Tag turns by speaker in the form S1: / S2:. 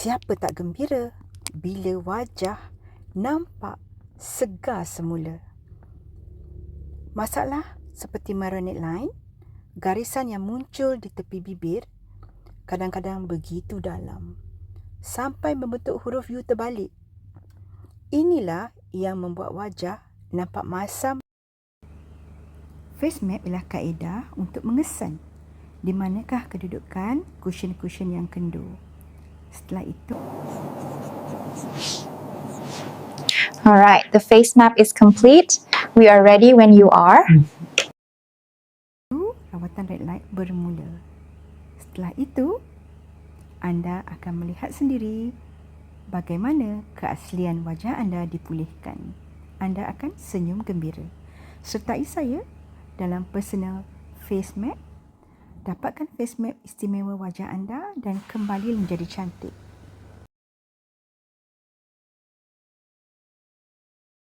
S1: Siapa tak gembira bila wajah nampak segar semula? Masalah seperti meronit line, garisan yang muncul di tepi bibir kadang-kadang begitu dalam sampai membentuk huruf U terbalik. Inilah yang membuat wajah nampak masam. Face map ialah kaedah untuk mengesan di manakah kedudukan cushion-cushion yang kendur. Setelah itu,
S2: Alright, the face map is complete. We are ready when you are.
S1: rawatan red light bermula. Setelah itu, anda akan melihat sendiri bagaimana keaslian wajah anda dipulihkan. Anda akan senyum gembira. Sertai saya dalam personal face map. Dapatkan face map istimewa wajah anda dan kembali menjadi cantik.